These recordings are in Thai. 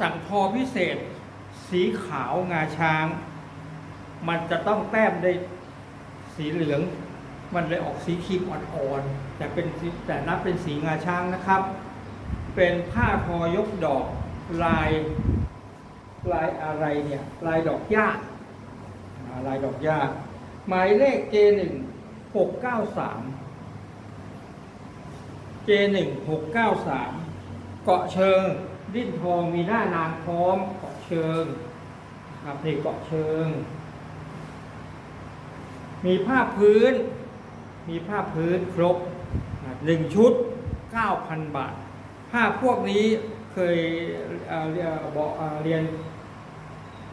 สั่งทอพิเศษ สีขาวงาช้าง มันจะต้องแต้มด้วยสีเหลือง มันเลยออกสีครีมอ่อนๆแต่เป็นแต่นับเป็นสีงาช้างนะครับ เป็นผ้าทอยกดอกลายลายอะไรเนี่ยลายดอกหญ้าอ่าลายดอกหญ้าหมายเลข J1 693 J1 693 เกาะเชิง ดิ้นทองมีหน้านางพร้อมเกาะเชิงครับนี่เกาะเชิง มีผ้าพื้น มีผ้าพื้นครบหนึ่งชุด 9,000 บาท ผ้าพวกนี้เคยเอ่อเรียนบอกเเรียน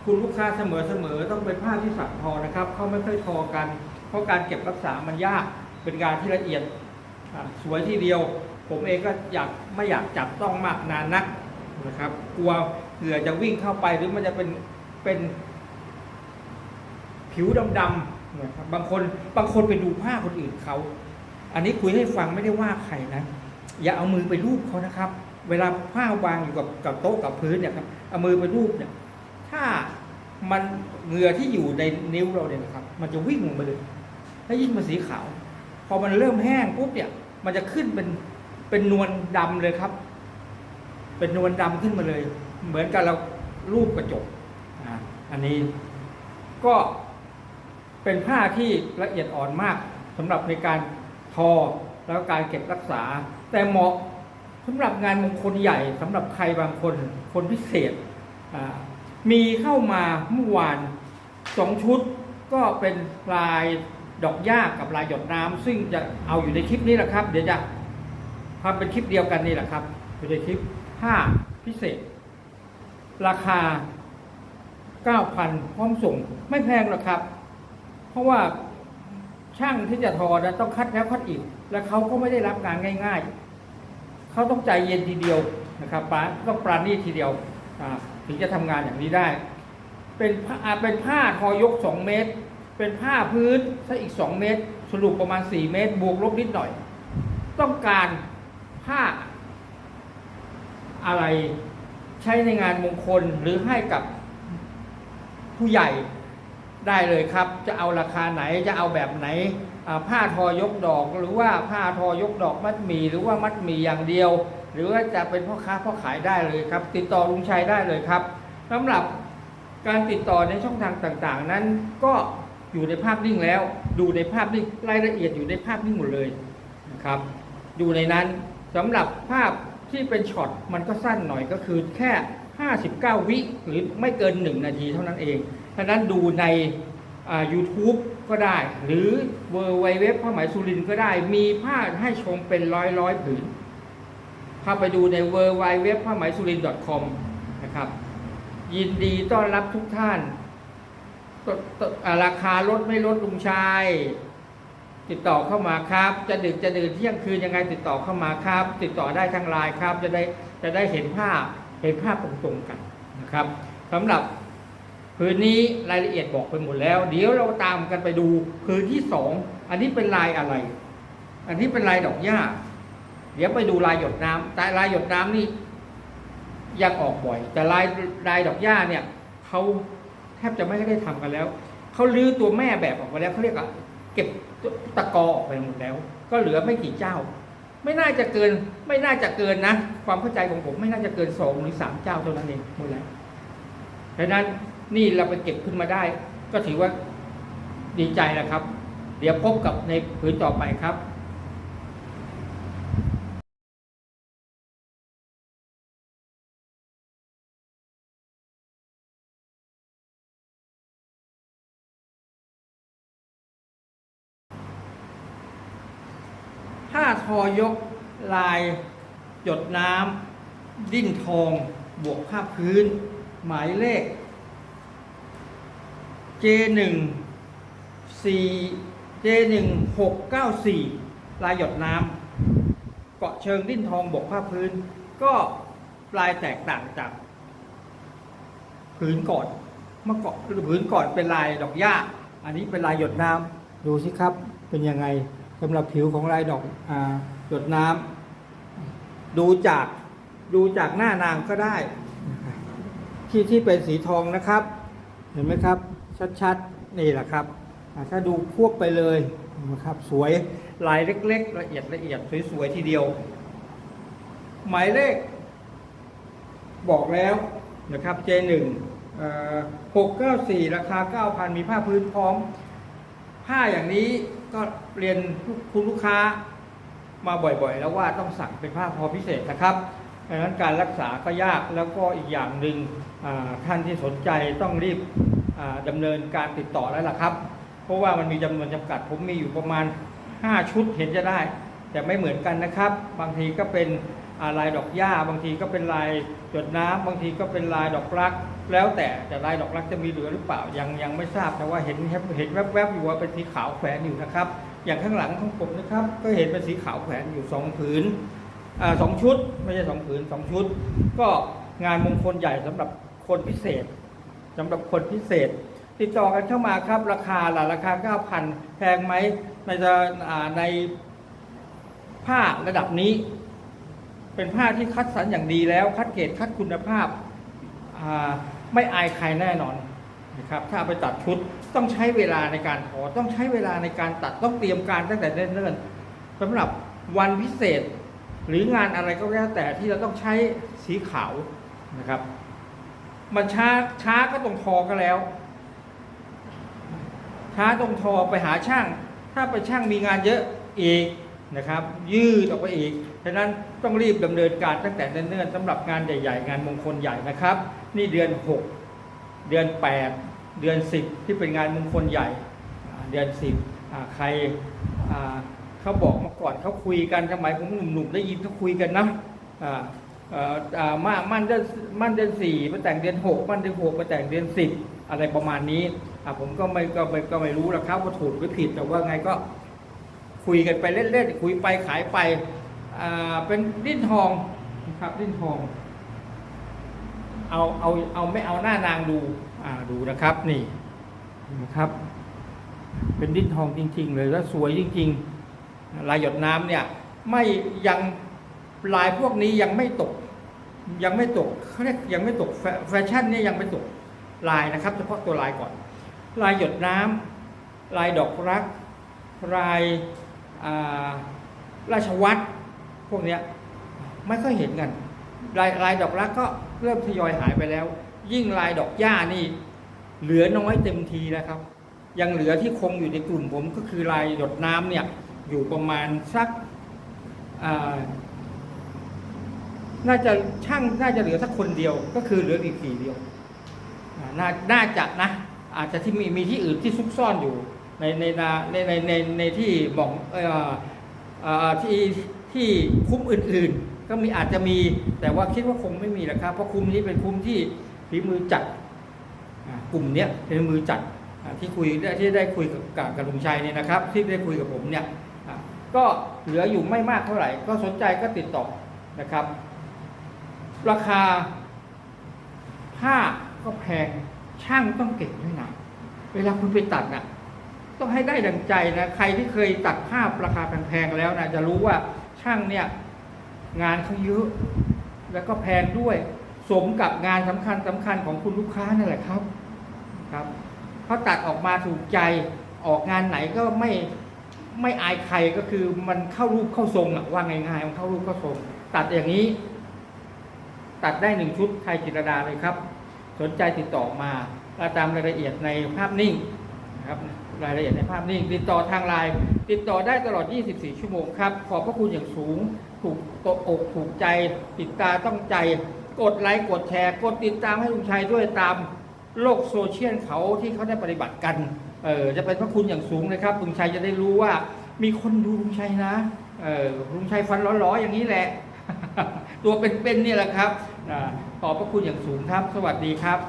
คุณลูกค้าเสมอๆต้องเป็นผ้าที่สักทอนะครับเขาไม่ค่อยทอกัน เพราะการเก็บรักษามันยากเป็นงานที่ละเอียดสวยทีเดียว ผมเองก็อยากไม่อยากจับต้องมากนานนัก นะครับ กลัวเหงื่อจะวิ่งเข้าไปหรือมันจะเป็นเป็นผิวดำๆนะครับบางคนบางคนไปดูผ้าคนอื่นเขา อันนี้คุยให้ฟังไม่ได้ว่าใครนะ อย่าเอามือไปรูปเขานะครับ เวลาผ้าวางอยู่กับกับโต๊ะกับพื้นเนี่ยครับเอามือไปรูปเนี่ย ถ้ามันเหงื่อที่อยู่ในนิ้วเราเนี่ยนะครับ มันจะวิ่งลงไปเลยแล้วยิ่งมันสีขาว พอมันเริ่มแห้งปุ๊บเนี่ย มันจะขึ้นเป็นเป็นนวลดำเลยครับ เป็นนวลดำขึ้นมาเลย เหมือนกับเรารูปกระจกอันนี้ก็เป็นผ้าที่ละเอียดอ่อนมากสำหรับในการทอแล้วการเก็บรักษา แต่เหมาะสำหรับงานมงคลใหญ่สำหรับใครบางคนคนพิเศษ มีเข้ามาเมื่อวานสองชุดก็เป็นลายดอกหญ้ากับลายหยดน้ำซึ่งจะเอาอยู่ในคลิปนี้แหละครับ เดี๋ยวจะทำเป็นคลิปเดียวกันนี่แหละครับอยู่ในคลิป ผ้าพิเศษ ราคา 9,000 พร้อมส่ง ไม่แพงหรอกครับ เพราะว่าช่างที่จะทอนะต้องคัดแล้วคัดอีก และเขาก็ไม่ได้รับงานง่าย ๆ เขาต้องใจเย็นทีเดียวนะครับปาต้องปราณีทีเดียวถึงจะทำงานอย่างนี้ได้ เป็นผ้าเป็นผ้าทอยก 2 เมตร เป็นผ้าพื้นซะอีก 2 เมตร สรุปประมาณ 4 เมตร บวกลบนิดหน่อย ต้องการผ้า อะไรใช้ในงานมงคลหรือให้กับผู้ใหญ่ได้เลยครับ จะเอาราคาไหนจะเอาแบบไหนผ้าทอยกดอกหรือว่าผ้าทอยกดอกมัดหมี่หรือว่ามัดหมี่อย่างเดียว หรือว่าจะเป็นพ่อค้าพ่อขายได้เลยครับ ติดต่อลุงชัยได้เลยครับสำหรับการติดต่อในช่องทางต่างๆ นั้นก็อยู่ในภาพนิ่งแล้ว ดูในภาพนิ่งรายละเอียดอยู่ในภาพนิ่งหมดเลยนะครับ อยู่ในนั้นสำหรับภาพ ที่เป็นช็อตมันก็สั้นหน่อยก็คือแค่ 59 วิหรือไม่เกิน 1 นาทีเท่านั้นเองฉะนั้นดูในอ่า YouTube ก็ได้ หรือ w w w ผ้าไหมสุรินก็ได้ มีผ้าให้ชมเป็นร้อยร้อยๆผืนเข้าไปดูใน w w w ผ้าไหมสุริน .com นะครับ ยินดีต้อนรับทุกท่าน ราคาลดไม่ลดลุงชาย ติดต่อเข้ามาครับ จะดึกจะดื่นเที่ยงคืนยังไงติดต่อเข้ามาครับ ติดต่อได้ทางไลน์ครับ จะได้จะได้เห็นภาพเห็นภาพตรงๆกันนะครับสำหรับพื้นนี้รายละเอียดบอกไปหมดแล้ว เดี๋ยวเราตามกันไปดูพื้นที่สองอันนี้เป็นลายอะไร อันนี้เป็นลายดอกหญ้า เดี๋ยวไปดูลายหยดน้ำแต่ลายหยดน้ำนี่ยังออกบ่อย แต่ลายลายดอกหญ้าเนี่ยเขาแทบจะไม่ได้ทำกันแล้วเขาลื้อตัวแม่แบบออกไปแล้วเขาเรียกว่า เก็บตะกอออกไปหมดแล้ว ก็เหลือไม่กี่เจ้า ไม่น่าจะเกิน ไม่น่าจะเกินนะ ความเข้าใจของผมไม่น่าจะเกินสองหรือสามเจ้าเท่านั้นเองหมดแล้วดังนั้นนี่เราไปเก็บขึ้นมาได้ ก็ถือว่าดีใจนะครับ เดี๋ยวพบกับในผืนต่อไปครับ ผ้าทอยกลาย หยดน้ำดิ้นทอง บวกผ้าพื้น หมายเลข J1 4 J1 694 ลายหยดน้ำเกาะเชิงดิ้นทองบวกผ้าพื้น ก็ลายแตกต่างจากผืนก่อนเมื่อก่อนผืนก่อนเป็นลายดอกหญ้า อันนี้เป็นลายหยดน้ำดูสิครับเป็นยังไง สำหรับผิวของลายดอกอหยดน้ำดูจากดูจากหน้านางก็ได้ที่ที่เป็นสีทองนะครับ เห็นไหมครับ ชัดๆ นี่แหละครับถ้าดูควบไปเลยนะครับสวยลายเล็ก ๆ ละเอียดละเอียดสวยๆทีเดียว หมายเลข บอกแล้วนะครับ J1 เอ่อ694 ราคา 9,000 มีผ้าพื้นพร้อม ผ้าอย่างนี้ก็เรียนคุณลูกค้ามาบ่อยๆ แล้วว่าต้องสั่งเป็นผ้าพอพิเศษนะครับดังนั้นการรักษาก็ยากแล้วก็อีกอย่างหนึ่งท่านที่สนใจต้องรีบอ่าดำเนินการติดต่อแล้วล่ะครับ เพราะว่ามันมีจำนวนจำกัดผมมีอยู่ประมาณ 5 ชุดเห็นจะได้ แต่ไม่เหมือนกันนะครับ บางทีก็เป็นลายดอกหญ้า บางทีก็เป็นลายหยดน้ำบางทีก็เป็นลายดอกรัก แล้วแต่แต่ลายดอกรักจะมีเหลือหรือเปล่ายังยังไม่ทราบแต่ว่าเห็นเห็นแวบๆอยู่ว่าเป็นสีขาวแขวนอยู่นะครับ อย่างข้างหลังของผมนะครับ ก็เห็นเป็นสีขาวแขวนอยู่สองผืนอ่าสองชุด ไม่ใช่สองผืนสองชุด ก็งานมงคลใหญ่สำหรับคนพิเศษสำหรับคนพิเศษ ติดต่อกันเข้ามาครับ ราคาล่ะราคา 9,000 แพงไหมในจะในผ้าระดับนี้ เป็นผ้าที่คัดสรรอย่างดีแล้ว คัดเกรดคัดคุณภาพอ่า ไม่อายใครแน่นอนนะครับถ้าเอาไปตัดชุดต้องใช้เวลาในการทอต้องใช้เวลาในการตัดต้องเตรียมการตั้งแต่เนิ่นๆสำหรับวันพิเศษ หรืองานอะไรก็แล้วแต่ที่เราต้องใช้สีขาวนะครับ มันช้าช้าก็ต้องทอก็แล้ว ช้าตรงทอไปหาช่าง ถ้าไปช่างมีงานเยอะอีกนะครับ ยืดออกไปอีก ฉะนั้นต้องรีบดำเนินการตั้งแต่เนิ่นๆสำหรับงานใหญ่ ๆ งานมงคลใหญ่นะครับ นี่เดือน 6 เดือน 8 เดือน 10 ที่เป็นงานมงคลใหญ่ เดือน 10อใครเขาบอกมาก่อนเขาคุยกันสมัยผมหนุ่มๆได้ยินเขาคุยกันนะมามั่นเดือนมั่นเดือนสี่มาแต่งเดือนหกมั่นเดือนหกมาแต่งเดือนสิบอะไรประมาณนี้ผมก็ไม่ก็ไม่ก็ไม่รู้แล้วครับว่าถูกหรือผิดแต่ว่าไงก็คุยกันไปเล่นๆคุยไปขายไป เป็นดิ้นทองนะครับดิ้นทอง เอาเอาเอาไม่เอาหน้านางดูอ่าดูนะครับนี่นะครับ เป็นดิ้นทองจริง ๆ เลยแล้วสวยจริง ๆ ลายหยดน้ำเนี่ยไม่ยังลายพวกนี้ยังไม่ตก ยังไม่ตกเขาเรียกยังไม่ตกแฟแฟชั่นเนี่ยยังไม่ตกลายนะครับ เฉพาะตัวลายก่อน ลายหยดน้ำลายดอกรักลายาราชวัตร พวกเนี้ยไม่ค่อยเห็นกันลายลายดอกรักก็เริ่มทยอยหายไปแล้ว ยิ่งลายดอกหญ้านี่ เหลือน้อยเต็มทีแล้วครับ ยังเหลือที่คงอยู่ในกลุ่มผมก็คือลายหยดน้ำเนี่ยอยู่ประมาณสักน่าจะช่างน่าจะเหลือสักคนเดียว ก็คือเหลืออีกสี่เดียวอ่านาน่าจะนะ อาจจะที่มีมีที่อื่นที่ซุกซ่อนอยู่ในในในในในในที่หมองเอ่อเอ่อที่ ที่คุ้มอื่นๆ ก็มีอาจจะมีแต่ว่าคิดว่าคงไม่มีแล้วครับ เพราะคุ้มนี้เป็นคุ้มที่ฝีมือจัดกลุ่มเนี้ยเป็นมือจัดที่คุยได้ที่ได้คุยกับกับลุงชัยเนี่ยนะครับ ที่ได้คุยกับผมเนี่ยก็เหลืออยู่ไม่มากเท่าไหร่ ก็สนใจก็ติดต่อนะครับ ราคาผ้าก็แพงช่างต้องเก่งด้วยนะเวลาคุณไปตัดน่ะต้องให้ได้ดังใจนะ ใครที่เคยตัดภาพราคาแพงๆแล้วนะจะรู้ว่า ช่างเนี่ยงานเขาเยอะแล้วก็แพงด้วยสมกับงานสำคัญสำคัญของคุณลูกค้านั่นแหละครับครับเขาตัดออกมาถูกใจออกงานไหนก็ไม่ไม่อายใครก็คือมันเข้ารูปเข้าทรงอะว่าง่ายๆมันเข้ารูปเข้าทรง ตัดอย่างนี้ ตัดได้หนึ่งชุดไทยจิตรดาเลยครับ สนใจติดต่อมาตามรายละเอียดในภาพนิ่งนะครับ รายละเอียดในภาพนิ่งติดต่อทางไลน์ติดต่อได้ตลอด 24 ชั่วโมงครับ ขอบพระคุณอย่างสูง ถูกตอกถูกใจ ติดตาต้องใจ กดไลค์กดแชร์ กดติดตามให้ลุงชัยด้วยตามโลกโซเชียลเขาที่เขาได้ปฏิบัติกันเออจะเป็นพระคุณอย่างสูงเลยครับลุงชัยจะได้รู้ว่ามีคนดูลุงชัยนะเออลุงชัยฟันล้อๆอย่างนี้แหละ ตัวเป็นๆเนี่ยแหละครับขอบพระคุณอย่างสูงครับ สวัสดีครับ